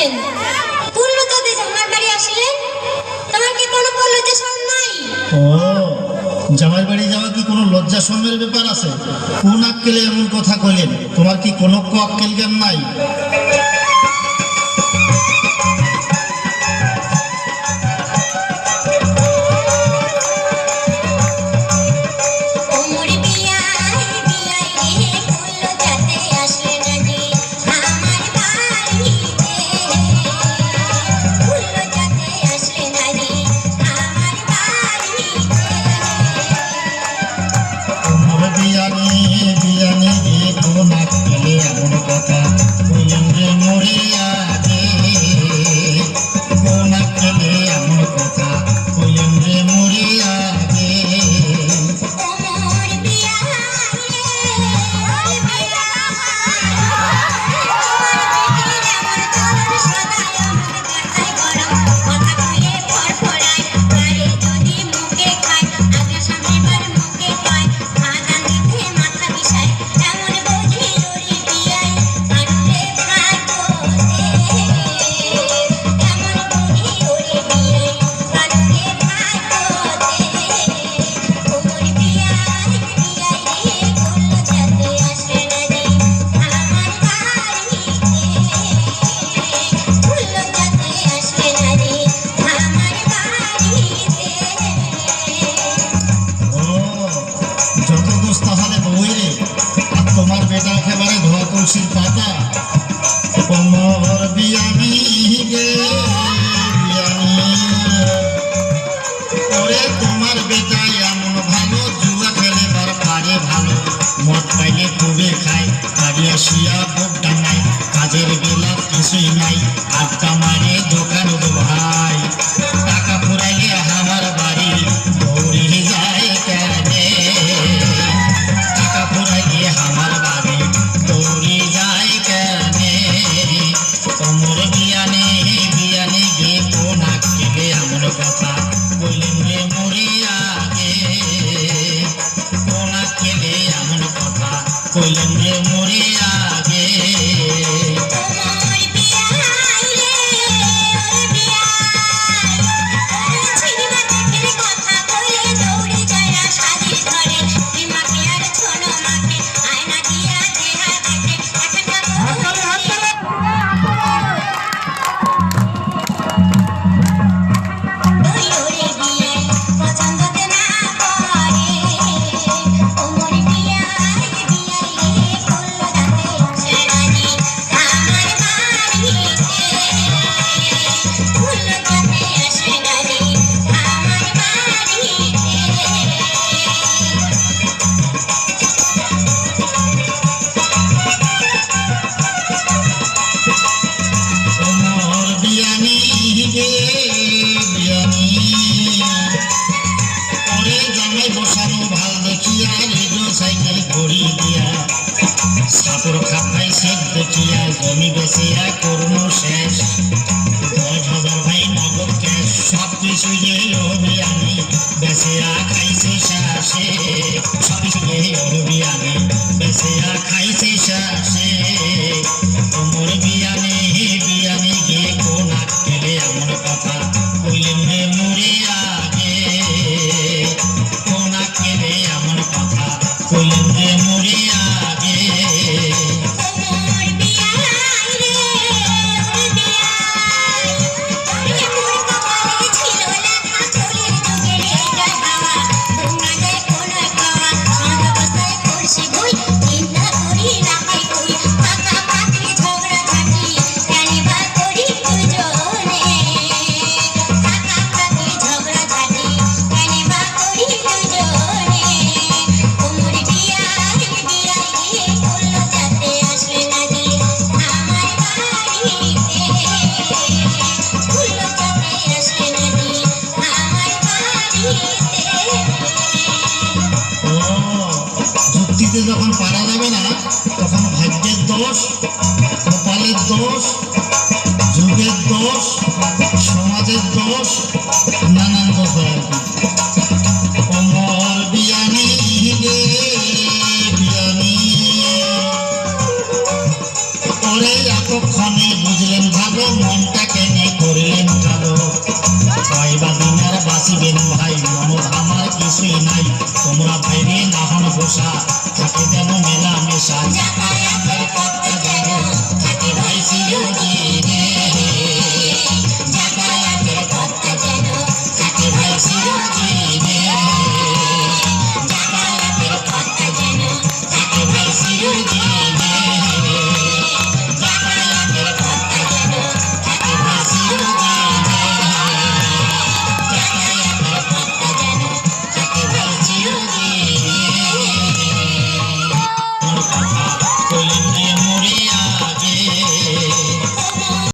আসলেন পূর্ণতাতে জামার বাড়ি আসলেন। তোমার কি কোনো লজ্জা শরম নাই? ও জামার বাড়ি যাওয়া কি কোনো লজ্জা শরমের ব্যাপার আছে? কোন আক্কেলে এমন কথা কইলেন? তোমার কি কোনো আক্কেল জ্ঞান নাই? ঘরে শিয়া ভোগটা নাই। কাজের বেলা কিছুই নাই। আটটা মারে দোকান ভাই টাকা ফুরাইলে আমার বাড়ি। দৌড়ি যায় কেনে। টাকা ফুরাইলে আমার বাড়ি। দৌড়ি যায় কেনে। তোমর বিয়ানে বিয়ানে গে পোনা কেলে আমার কথা বাঁচিয়া জমি বেচিয়া করুন শেষ। দশ হাজার সব কিছু যে আমি বেচিয়া খাইছি সারা সে। সব পাড়া যাবে না। তখন ভাগ্যের দোষ কপালের দোষ